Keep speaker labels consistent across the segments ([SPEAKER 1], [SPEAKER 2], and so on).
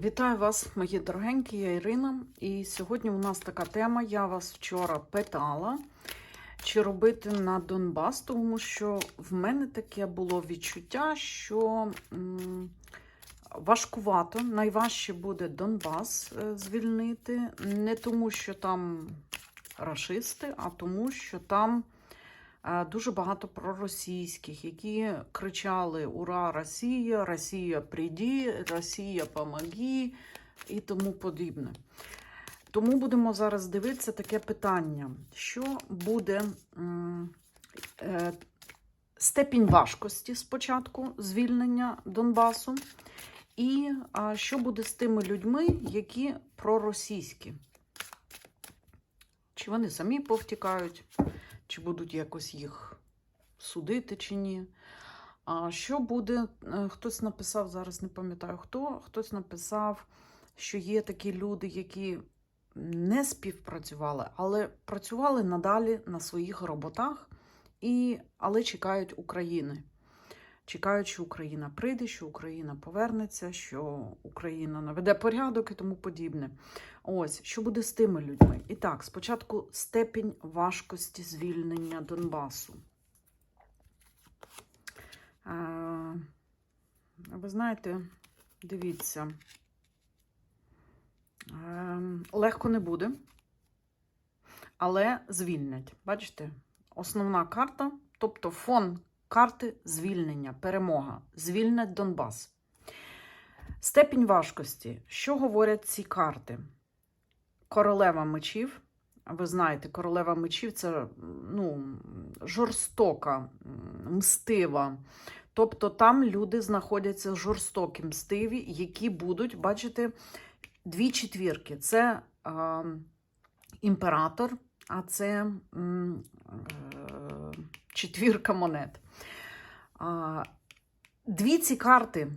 [SPEAKER 1] Вітаю вас, мої дорогенькі, я Ірина. І сьогодні у нас така тема. Я вас вчора питала, чи робити на Донбас, тому що в мене таке було відчуття, що важкувато, найважче буде Донбас е, звільнити, не тому, що там рашисти, а тому, що там дуже багато проросійських, які кричали Ура, Росія, Росія, прийди, Росія, помоги! і тому подібне. Тому будемо зараз дивитися таке питання: що буде е, степінь важкості спочатку звільнення Донбасу, і що буде з тими людьми, які проросійські? Чи вони самі повтікають, чи будуть якось їх судити, чи ні? А що буде? е, Хтось написав, зараз не пам'ятаю хто, хтось написав, що є такі люди, які не співпрацювали, але працювали надалі на своїх роботах, і, але чекають України. Чекають, що Україна прийде, що Україна повернеться, що Україна наведе порядок і тому подібне. Ось, що буде з тими людьми? І так, спочатку степінь важкості звільнення Донбасу. Е, ви знаєте, дивіться, е, легко не буде, але звільнять. Бачите, основна карта, тобто фон карти звільнення, перемога, звільнять Донбас. Степінь важкості. Що говорять ці карти? Королева мечів. Ви знаєте, королева мечів це ну, жорстока, мстива. Тобто там люди знаходяться жорстокі, мстиві, які будуть, бачите, дві четвірки. Це а, імператор, а це е, четвірка монет. А, Дві ці карти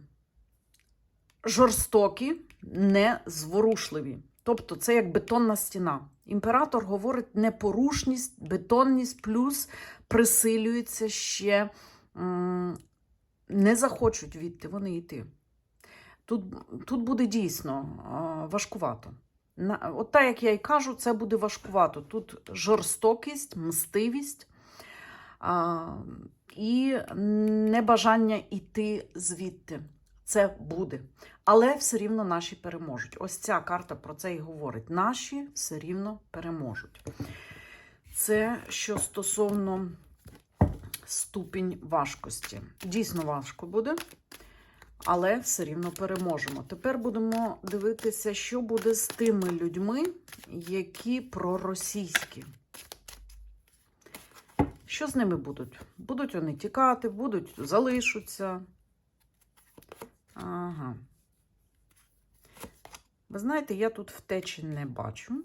[SPEAKER 1] жорстокі, незворушливі. Тобто це як бетонна стіна. Імператор говорить непорушність, бетонність, плюс присилюється ще не захочуть відти, вони йти. Тут, тут буде дійсно важкувато. От так, як я і кажу, це буде важкувато. Тут жорстокість, мстивість і небажання йти звідти. Це буде. Але все рівно наші переможуть. Ось ця карта про це і говорить. Наші все рівно переможуть. Це що стосовно ступінь важкості. Дійсно важко буде, але все рівно переможемо. Тепер будемо дивитися, що буде з тими людьми, які проросійські. Що з ними будуть? Будуть вони тікати, будуть залишаться. Ага. Ви знаєте, я тут втечі не бачу.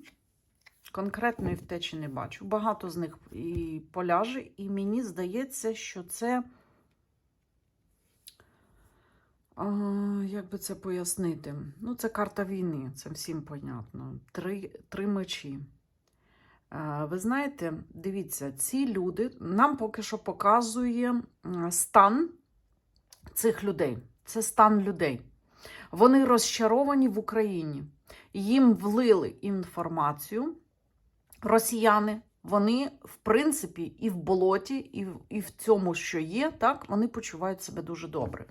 [SPEAKER 1] Конкретної втечі не бачу. Багато з них і поляже, і мені здається, що це. А, як би це пояснити? Ну, це карта війни, це всім понятно. Три, три мечі. А, ви знаєте, дивіться, ці люди нам поки що показує стан цих людей. Це стан людей. Вони розчаровані в Україні. Їм влили інформацію. Росіяни, вони, в принципі, і в болоті, і в, і в цьому, що є, так, вони почувають себе дуже добре.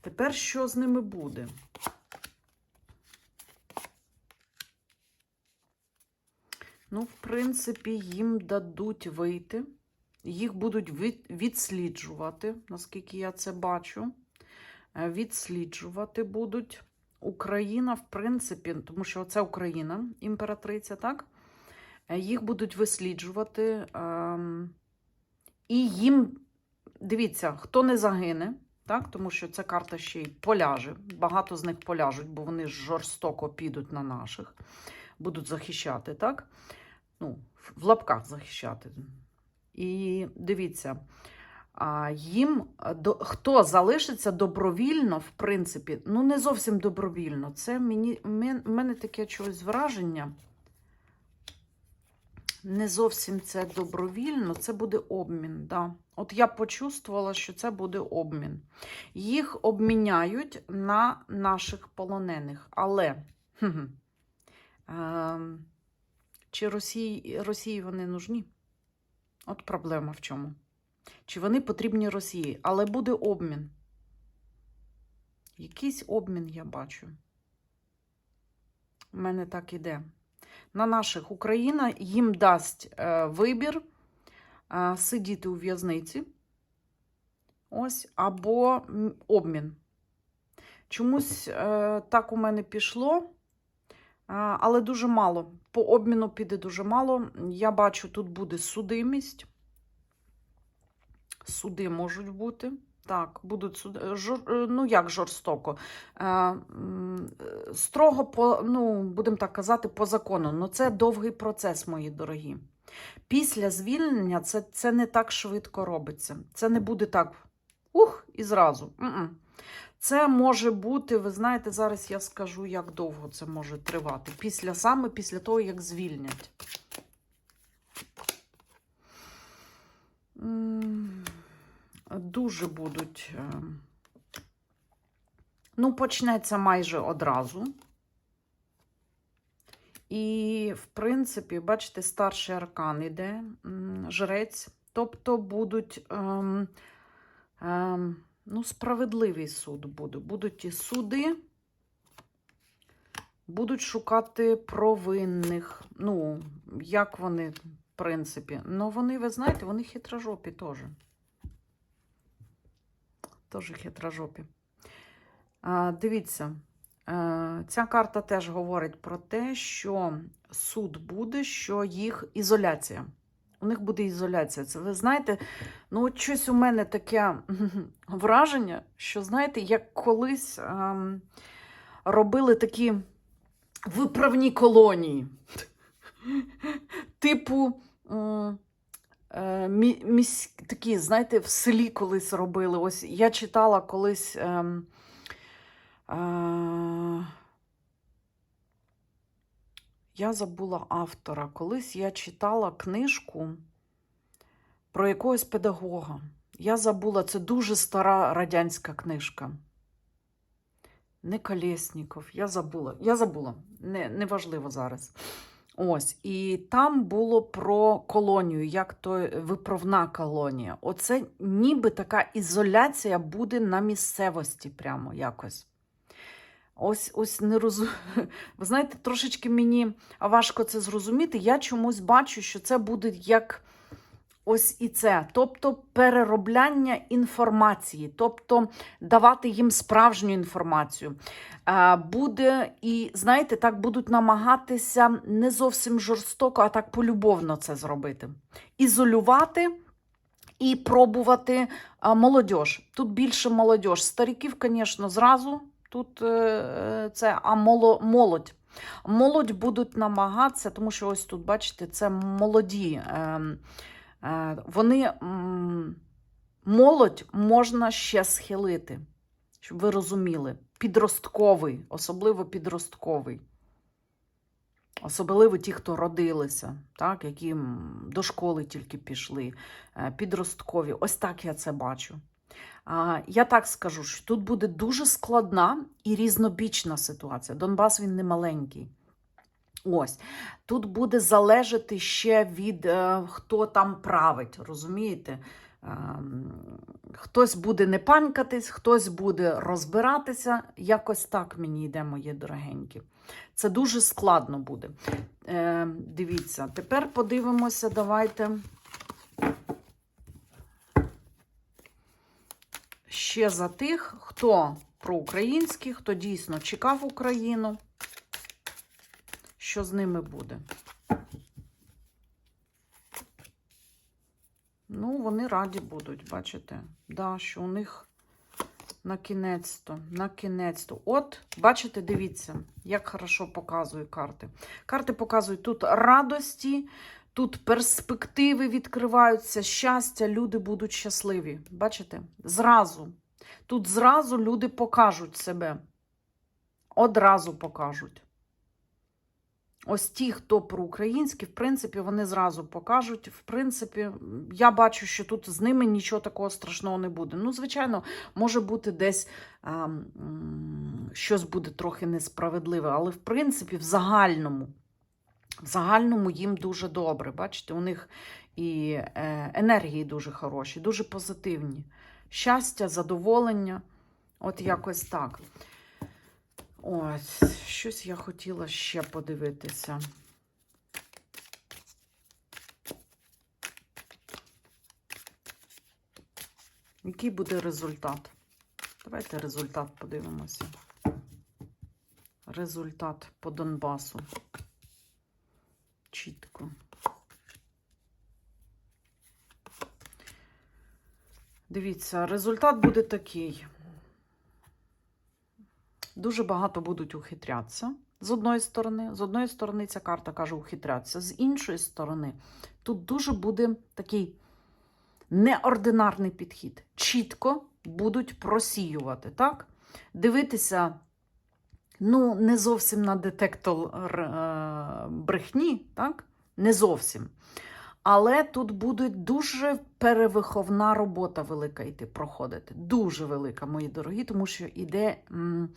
[SPEAKER 1] Тепер що з ними буде? Ну, в принципі, їм дадуть вийти. Їх будуть від- відсліджувати, наскільки я це бачу. Е, Відсліджувати будуть. Україна, в принципі, тому що це Україна, імператриця, так? Е, Їх будуть висліджувати. ем, І їм, дивіться, хто не загине, так? тому що ця карта ще й поляже. Багато з них поляжуть, бо вони жорстоко підуть на наших, будуть захищати, так? Ну, в лапках захищати. І дивіться, їм до, хто залишиться добровільно, в принципі, ну не зовсім добровільно. Це мені, мене таке чогось враження. Не зовсім це добровільно, це буде обмін. Да. От я почувствувала, що це буде обмін. Їх обміняють на наших полонених. Але хм, ем, чи Росії, Росії вони нужні? От проблема в чому. Чи вони потрібні Росії? Але буде обмін. Якийсь обмін я бачу. У мене так іде. На наших Україна їм дасть е, вибір е, сидіти у в'язниці. Ось, або обмін. Чомусь е, так у мене пішло, але дуже мало. По обміну піде дуже мало. Я бачу, тут буде судимість. Суди можуть бути. Так, будуть суди. Жор... е, Ну, як жорстоко. Е, е, Строго, по, ну, будемо так казати, по закону. Ну, це довгий процес, мої дорогі. Після звільнення це, це не так швидко робиться. Це не буде так ух, і зразу. М-м. Це може бути, ви знаєте, зараз я скажу, як довго це може тривати. Після саме після того, як звільнять. М, Дуже будуть. е, Ну, почнеться майже одразу. І, в принципі, бачите, старший аркан іде, жрець. Тобто будуть ем, ем, ну, справедливий суд буде. Будуть і суди, будуть шукати провинних. Ну, як вони, в принципі. Ну, вони, ви знаєте, вони хитрожопі теж. Теж хитрожопі. Дивіться, е, ця карта теж говорить про те, що суд буде, що їх ізоляція. У них буде ізоляція. Це ви знаєте, ну от щось у мене таке враження, що, знаєте, як колись ем, робили такі виправні колонії. Типу, м, е, мі- місь, такі, знаєте, в селі колись робили. Ось я читала колись. Ем, е, я забула автора. Колись я читала книжку про якогось педагога. Я забула, це дуже стара радянська книжка. Не Колєсніков, я забула. Я забула, не, неважливо зараз. Ось, і там було про колонію, як то виправна колонія. Оце ніби така ізоляція буде на місцевості, прямо якось. Ось ось не розумію. Ви знаєте, трошечки мені важко це зрозуміти. Я чомусь бачу, що це буде як ось і це. Тобто переробляння інформації, тобто давати їм справжню інформацію. Е, Буде, і знаєте, так будуть намагатися не зовсім жорстоко, а так полюбовно це зробити. Ізолювати. І пробувати молодь. Тут більше молодь. Стариків, звісно, зразу тут е, це, а молодь. Молодь будуть намагатися, тому що ось тут, бачите, це молоді. Е, вони молодь можна ще схилити, щоб ви розуміли. Підростковий, особливо підростковий. Особливо ті, хто родилися, так, які до школи тільки пішли, е, підросткові. Ось так я це бачу. Я так скажу, що тут буде дуже складна і різнобічна ситуація. Донбас він не маленький. Ось тут буде залежати ще від е, хто там править, розумієте? Ем, Хтось буде не панькатись, хтось буде розбиратися. Якось так мені йде, мої дорогенькі. Це дуже складно буде. Е, Дивіться, тепер подивимося, давайте. Ще за тих, хто проукраїнський, хто дійсно чекав Україну, що з ними буде. Ну, вони раді будуть, бачите? Да, що у них на кінець-то, на кінець-то. От, бачите, дивіться, як хорошо показують карти. Карти показують тут радості, тут перспективи відкриваються, щастя, люди будуть щасливі. Бачите? Зразу. Тут зразу люди покажуть себе. Одразу покажуть. Ось ті, хто проукраїнські, в принципі, вони зразу покажуть. В принципі, я бачу, що тут з ними нічого такого страшного не буде. Ну, звичайно, може бути десь а, щось буде трохи несправедливе, але в принципі, в загальному, в загальному їм дуже добре. Бачите, у них і е, енергії дуже хороші, дуже позитивні. Щастя, задоволення. От якось так. Ось, щось я хотіла ще подивитися. Який буде результат? Давайте результат подивимося. Результат по Донбасу. Чітко. Дивіться, результат буде такий. Дуже багато будуть ухитрятися. З одної сторони, з одної сторони, ця карта каже ухитрятися. З іншої сторони, тут дуже буде такий неординарний підхід. Чітко будуть просіювати, так? Дивитися, ну, не зовсім на детектор е, брехні, так? Не зовсім. Але тут буде дуже перевиховна робота велика йти проходити. Дуже велика, мої дорогі, тому що іде м,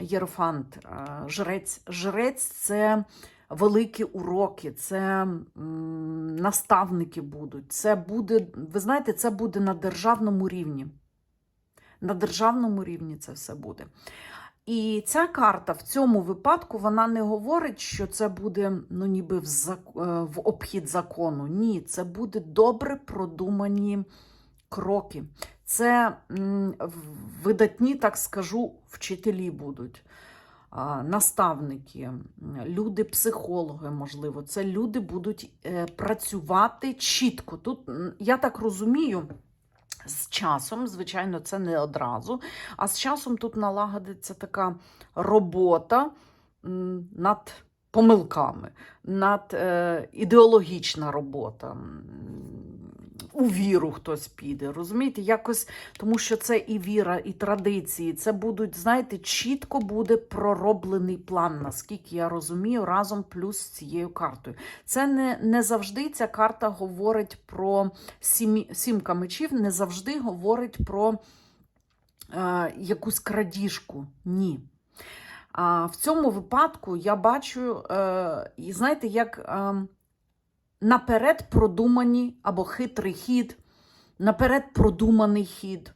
[SPEAKER 1] єрофант, е, жрець. Жрець це великі уроки, це наставники будуть. Це буде, ви знаєте, це буде на державному рівні. На державному рівні це все буде. І ця карта в цьому випадку вона не говорить, що це буде ну, ніби в, зак... е, в обхід закону. Ні, це буде добре продумані кроки. Це видатні, так скажу, вчителі будуть. Наставники, люди, психологи, можливо, це люди будуть е, працювати чітко. Тут я так розумію, з часом, звичайно, це не одразу. А з часом тут налагодиться така робота над помилками, над е, ідеологічна робота. У віру хтось піде, розумієте? Якось, тому що це і віра, і традиції. Це будуть, знаєте, чітко буде пророблений план, наскільки я розумію, разом плюс з цією картою. Це не, не завжди ця карта говорить про сімі, сімка мечів, не завжди говорить про е, якусь крадіжку. Ні. А в цьому випадку я бачу, е, знаєте, як е, наперед продумані або хитрий хід, наперед продуманий хід.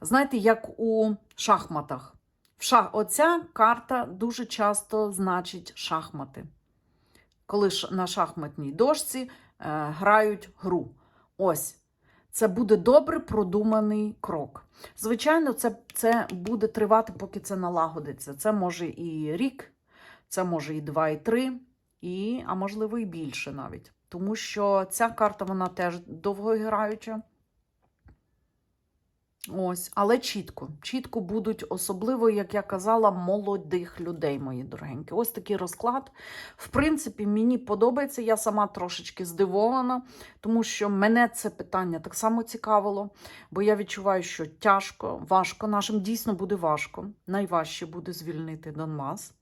[SPEAKER 1] Знаєте, як у шахматах. Оця карта дуже часто значить шахмати. Коли ш... на шахматній дошці е, грають гру. Ось. Це буде добре продуманий крок. Звичайно, це, це буде тривати, поки це налагодиться. Це може і рік, це може і два, і три, і, а можливо, і більше навіть. Тому що ця карта вона теж довгограюча. Ось, але чітко, чітко будуть, особливо, як я казала, молодих людей, мої дорогенькі. Ось такий розклад. В принципі, мені подобається. Я сама трошечки здивована, тому що мене це питання так само цікавило, бо я відчуваю, що тяжко, важко. Нашим дійсно буде важко. Найважче буде звільнити Донбас.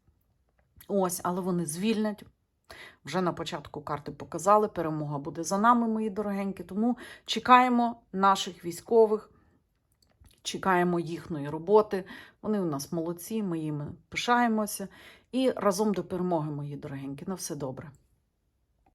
[SPEAKER 1] Ось, але вони звільнять. Вже на початку карти показали, перемога буде за нами, мої дорогенькі. Тому чекаємо наших військових, чекаємо їхньої роботи. Вони у нас молодці, ми їм пишаємося. І разом до перемоги, мої дорогенькі. На все добре.